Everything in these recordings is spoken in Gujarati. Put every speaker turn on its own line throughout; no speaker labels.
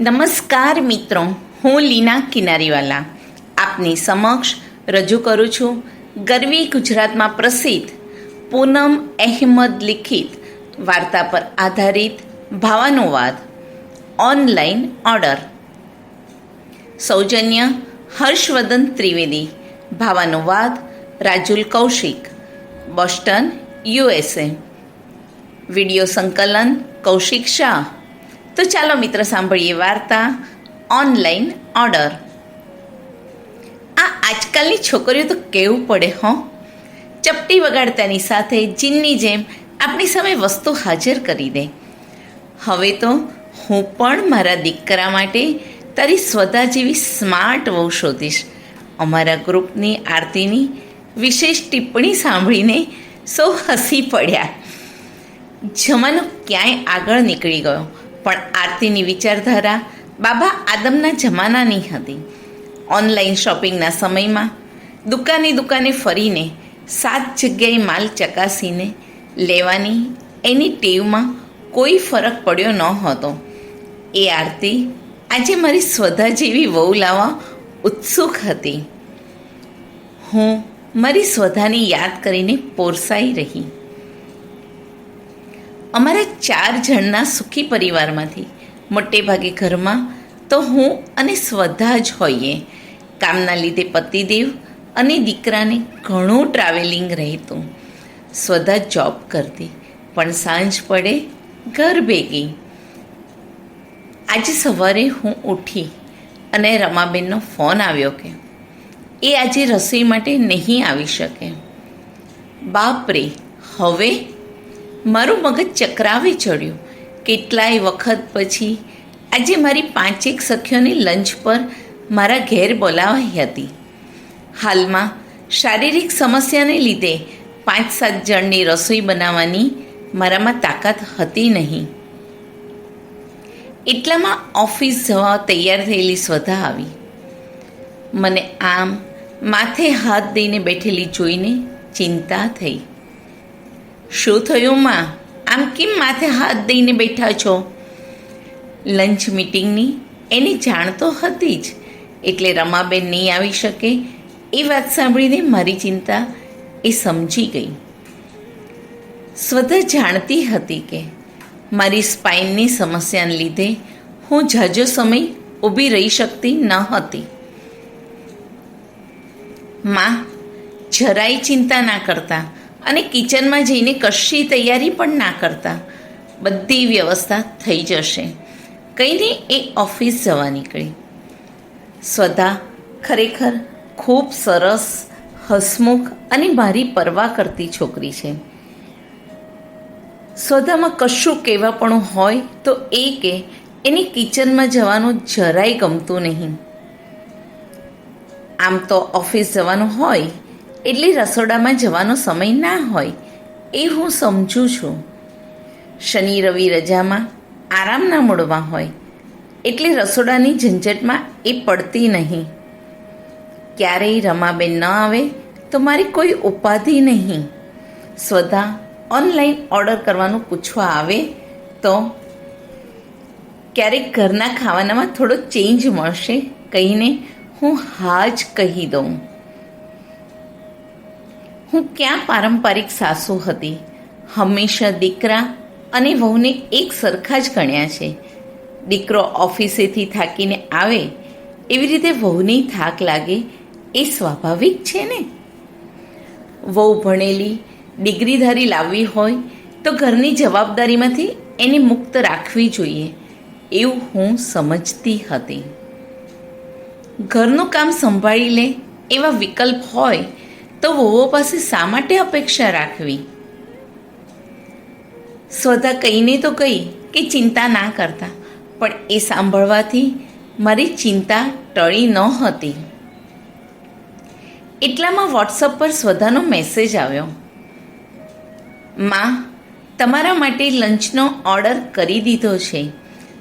નમસ્કાર મિત્રો, હું લીના કિનારીવાલા. આપની સમક્ષ રજૂ કરું છું ગરવી ગુજરાતમાં પ્રસિદ્ધ પૂનમ અહેમદ લિખિત વાર્તા પર આધારિત ભાવાનુવાદ ઓનલાઈન ઓર્ડર. સૌજન્ય હર્ષવર્ધન ત્રિવેદી ભાવાનુવાદ રાજુલ કૌશિક, બોસ્ટન, યુએસએ. વીડિયો સંકલન કૌશિક શાહ. તો ચાલો મિત્ર, સાંભળીએ વાર્તા. ઓનલાઈન ઓર્ડર આ આજકાલની છોકરીઓ તો કેવું પડે, હો? ચપટી વગાડતાની સાથે જીનની જેમ આપણી સામે વસ્તુ હાજર કરી દે. હવે તો હું પણ મારા દીકરા માટે તારી સ્વતા જેવી સ્માર્ટ વહુ શોધીશ. અમારા ગ્રુપની આરતીની વિશેષ ટિપ્પણી સાંભળીને સૌ હસી પડ્યા. જમાનો ક્યાંય આગળ નીકળી ગયો. પણ આરતીની વિચારધારા બાબા આદમના જમાનાની હતી. ઓનલાઈન શોપિંગના સમયમાં દુકાને દુકાને ફરીને સાત જગ્યાએ માલ ચકાસીને લેવાની એની ટેવમાં કોઈ ફરક પડ્યો ન હતો એ આરતી આજે મારી સ્વધા જેવી વહુ લાવવા ઉત્સુક હતી. હું મારી સ્વધાને યાદ કરીને પોરસાઈ રહી. અમારા ચાર જણના સુખી પરિવારમાંથી મોટે ભાગે ઘરમાં તો હું અને સ્વધા જ હોઈએ. કામના લીધે પતિદેવ અને દીકરાને ઘણું ટ્રાવેલિંગ રહેતું. સ્વધા જોબ કરતી, પણ સાંજ પડે ઘર ભેગી. આજે સવારે હું ઉઠી અને રમાબેનનો ફોન આવ્યો કે, એ આજે રસોઈ માટે નહીં આવી શકે. બાપરે, હવે મારું મગજ ચક્રાવે ચડ્યું. કેટલાય વખત પછી આજે મારી પાંચેક સખીઓની લંચ પર મારા ઘેર બોલાવાઈ હતી. હાલમાં શારીરિક સમસ્યાને લીધે પાંચ સાત જણની રસોઈ બનાવવાની મારામાં તાકાત હતી નહીં. એટલામાં ઓફિસ જવા તૈયાર થયેલી સ્વધા આવી. મને આમ માથે હાથ દઈને બેઠેલી જોઈને ચિંતા થઈ. શું થયું માં? આમ કેમ માથે હાથ દઈને બેઠા છો? લંચ મિટિંગની એની જાણ તો હતી જ. એટલે રમાબેન નહીં આવી શકે એ વાત સાંભળીને મારી ચિંતા એ સમજી ગઈ. સ્વતઃ જાણતી હતી કે મારી સ્પાઇનની સમસ્યાને લીધે હું ઝાઝો સમય ઊભી રહી શકતી ન હતી. માં, જરાય ચિંતા ના કરતા અને કિચનમાં જઈને કશી તૈયારી પણ ના કરતા. બધી વ્યવસ્થા થઈ જશે. કહીને એ ઓફિસ જવા નીકળી. સ્વધા ખરેખર ખૂબ સરસ, હસમુખ અને મારી પરવા કરતી છોકરી છે. સ્વધામાં કશું કહેવાપણું હોય તો એ કે એને કિચનમાં જવાનું જરાય ગમતું નહીં. આમ તો ઓફિસ જવાનું હોય એટલે રસોડામાં જવાનો સમય ના હોય, એ હું સમજું છું. શનિ, રવિ રજામાં આરામના મળવા હોય, એટલે રસોડાની ઝંઝટમાં એ પડતી નહીં. ક્યારેય રમાબેન ન આવે તો મારી કોઈ ઉપાધિ નહીં. સ્વધા ઓનલાઈન ઓર્ડર કરવાનું પૂછવા આવે તો ક્યારેક ઘરના ખાવાનામાં થોડો ચેન્જ મળશે, કહીને હું હા જ કહી દઉં. હું ક્યાં પારંપરિક સાસુ હતી? હંમેશા દીકરા અને વહુને એક સરખા જ ગણ્યા છે. દીકરો ઓફિસેથી થાકીને આવે, એવી રીતે વહુની થાક લાગે એ સ્વાભાવિક છે ને? વહુ ભણેલી, ડિગ્રીધારી લાવવી હોય તો ઘરની જવાબદારીમાંથી એને મુક્ત રાખવી જોઈએ. એવું હું સમજતી હતી. ઘરનું કામ સંભાળી લે એવા વિકલ્પ હોય તો વોવો પાસે શા માટે અપેક્ષા રાખવી? સ્વતા કહીને તો કહી કે ચિંતા ના કરતા, પણ એ સાંભળવાથી મારી ચિંતા ટળી ન હતી. એટલામાં વોટ્સઅપ પર સ્વધાનો મેસેજ આવ્યો. માં, તમારા માટે લંચનો ઓર્ડર કરી દીધો છે.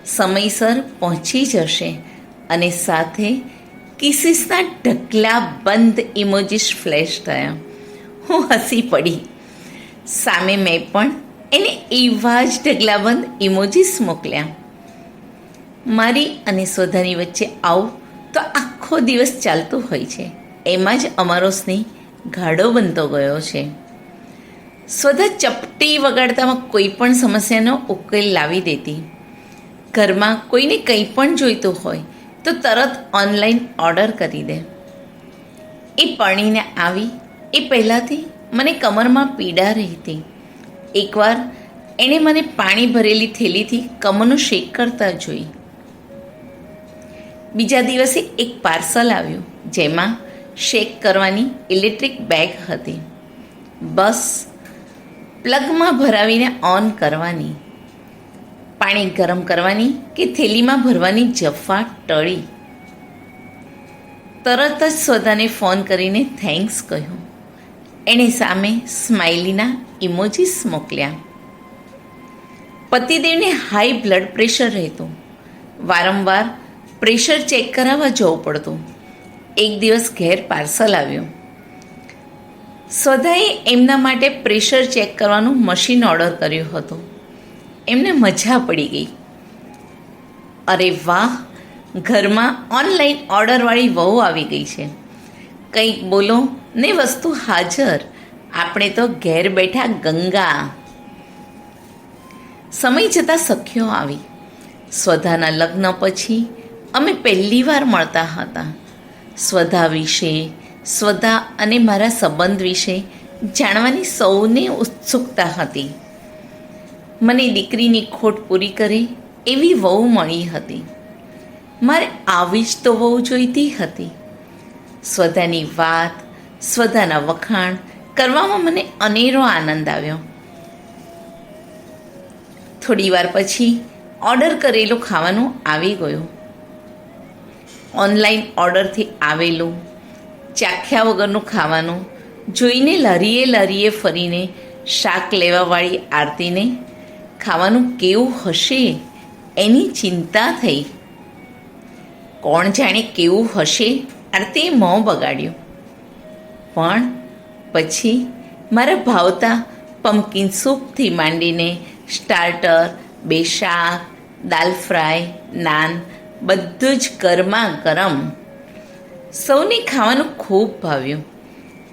સમયસર પહોંચી જશે અને સાથે કિસીસના ઢગલા બંધ ઇમોજીસ ફ્લેશ થયા. હું હસી પડી. સામે મેં પણ એને એવા જ ઢગલાબંધ ઇમોજીસ મોકલ્યા. મારી અને સોધાની વચ્ચે આવું તો આખો દિવસ ચાલતો હોય છે. એમાં જ અમારો સ્નેહ ગાઢો બનતો ગયો છે. સ્વધા ચપટી વગાડતામાં કોઈ પણ સમસ્યાનો ઉકેલ લાવી દેતી. ઘરમાં કોઈને કંઈ પણ જોઈતું હોય તો તરત ઓનલાઈન ઓર્ડર કરી દે. એ પરણીને આવી. એ પહેલાંથી મને કમરમાં પીડા રહેતી. એકવાર એણે મને પાણી ભરેલી થેલીથી કમરનું શેક કરતા જોઈ. બીજા દિવસે એક પાર્સલ આવ્યું, જેમાં શેક કરવાની ઇલેક્ટ્રિક બેગ હતી. બસ પ્લગમાં ભરાવીને ઓન કરવાની. પાણી ગરમ કરવાની કે થેલીમાં ભરવાની જફા ટળી? તરત જ સ્વદાને ફોન કરીને થેન્ક્સ કહ્યું. એણે સામે સ્માઇલીના ઇમોજીસ મોકલ્યા. પતિદેવને હાઈ બ્લડ પ્રેશર રહેતું. વારંવાર પ્રેશર ચેક કરાવવા જવું પડતું. એક દિવસ ઘેર પાર્સલ આવ્યું. સ્વધાએ એમના માટે પ્રેશર ચેક કરવાનું મશીન ઓર્ડર કર્યું હતું. એમને મજા પડી ગઈ. અરે વાહ, ઘરમાં ઓનલાઈન ઓર્ડરવાળી વહુ આવી ગઈ છે. કંઈક બોલો, ને વસ્તુ હાજર. આપણે તો ઘેર બેઠા ગંગા. સમય જતાં સખ્યો આવી. સ્વધાના લગ્ન પછી અમે પહેલીવાર મળતા હતા. સ્વધા વિશે, સ્વધા અને મારા સંબંધ વિશે જાણવાની સૌને ઉત્સુકતા હતી. મને દીકરીની ખોટ પૂરી કરી એવી વહુ મળી હતી. મારે આવી જ તો વહુ જોઈતી હતી. સ્વધાની વાત, સ્વધાના વખાણ કરવામાં મને અનેરો આનંદ આવ્યો. થોડી વાર પછી ઓર્ડર કરેલું ખાવાનું આવી ગયું. ઓનલાઈન ઓર્ડરથી આવેલું, ચાખ્યા વગરનું ખાવાનું, જોઈને લરીએ લરીએ ફરીને શાક લેવાવાળી આરતીને ખાવાનું કેવું હશે એની ચિંતા થઈ. કોણ જાણે કેવું હશે? આરતીએ મોં બગાડ્યું. પણ પછી મારા ભાવતા પમ્પકિન સૂપથી માંડીને સ્ટાર્ટર બે શાક, દાલ ફ્રાય, નાન, બધું જ ગરમા ગરમ. સૌને ખાવાનું ખૂબ ભાવ્યું.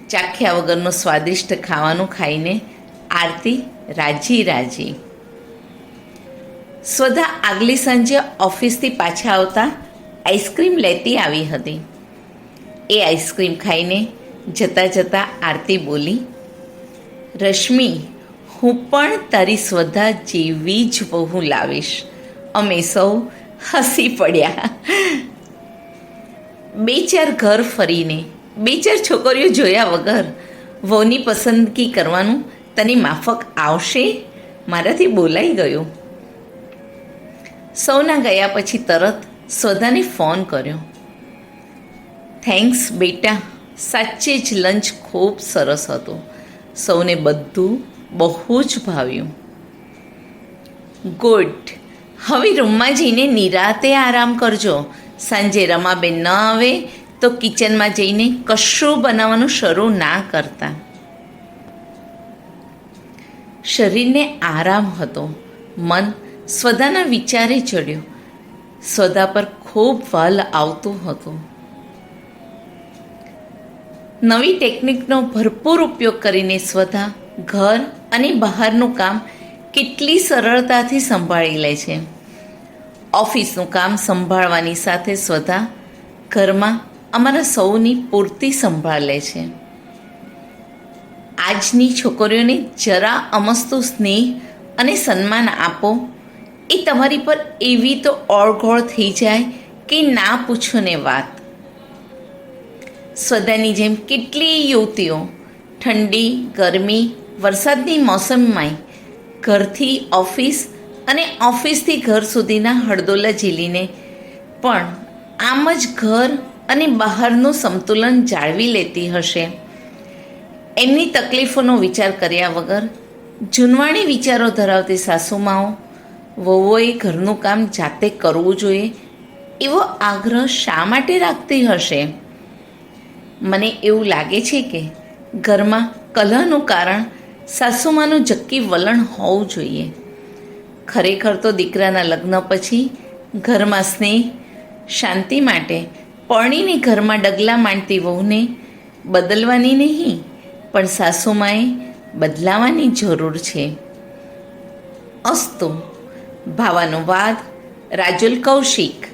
ચાખ્યા વગરનું સ્વાદિષ્ટ ખાવાનું ખાઈને આરતી રાજી રાજી. સ્વધા આગલી સાંજે ઓફિસથી પાછા આવતા આઈસ્ક્રીમ લેતી આવી હતી. એ આઈસ્ક્રીમ ખાઈને જતાં જતાં આરતી બોલી, રશ્મિ, હું પણ તારી સ્વધા જેવી જ બહુ લાવીશ. અમે સૌ હસી પડ્યા. બે ચાર ઘર ફરીને બે ચાર છોકરીઓ જોયા વગર, વહુની પસંદગી કરવાનું તને માફક આવશે? મારાથી બોલાઈ ગયું. સૌના ગયા પછી તરત સ્વધાને ફોન કર્યો. થેન્ક્સ બેટા. સાચે જ લંચ ખૂબ સરસ હતો. સૌને બધું બહુ જ ભાવ્યું. ગુડ હવે રૂમમાં જઈને નિરાતે આરામ કરજો. સાંજે રમાબેન ન આવે તો કિચનમાં જઈને કશું બનાવવાનું શરૂ ના કરતા. શરીરને આરામ હતો. મન સ્વદાના વિચારે ચડ્યો. સ્વદા પર ખૂબ વાલ આવતું હતું. નવી ટેકનિકનો ભરપૂર ઉપયોગ કરીને સ્વધા ઘર અને બહારનું કામ કેટલી સરળતાથી સંભાળી લે છે. ઓફિસનું કામ સંભાળવાની સાથે સ્વધા ઘરમાં અમારા સૌની પૂરતી સંભાળ લે છે. આજની છોકરીઓને જરા અમસ્તું સ્નેહ અને સન્માન આપો એ તમારી પર એવી તો ઓળઘોળ થઈ જાય કે ના પૂછો ને વાત. સ્વદાની જેમ કેટલી યુવતીઓ, ઠંડી, ગરમી, વરસાદની મોસમમાંય ઘરથી ઓફિસ અને ઓફિસથી ઘર સુધીના હળદોલા ઝીલીને પણ આમ જ ઘર અને બહારનું સંતુલન જાળવી લેતી હશે. એમની તકલીફોનો વિચાર કર્યા વગર જૂનવાણી વિચારો ધરાવતી સાસુમાઓ વહુઓએ ઘરનું કામ જાતે કરવું જોઈએ એવો આગ્રહ શા માટે રાખતી હશે? મને એવું લાગે છે કે ઘરમાં કલહનું કારણ સાસુમાનું જક્કી વલણ હોવું જોઈએ. ખરેખર તો દીકરાના લગ્ન પછી ઘરમાં સ્નેહ, શાંતિ માટે પરણીને ઘરમાં ડગલા માંડતી વહુને બદલવાની નહીં, પણ સાસુમાએ બદલાવાની જરૂર છે. અસ્તુ ભાવાનુવાદ રાજુલ કૌશિક.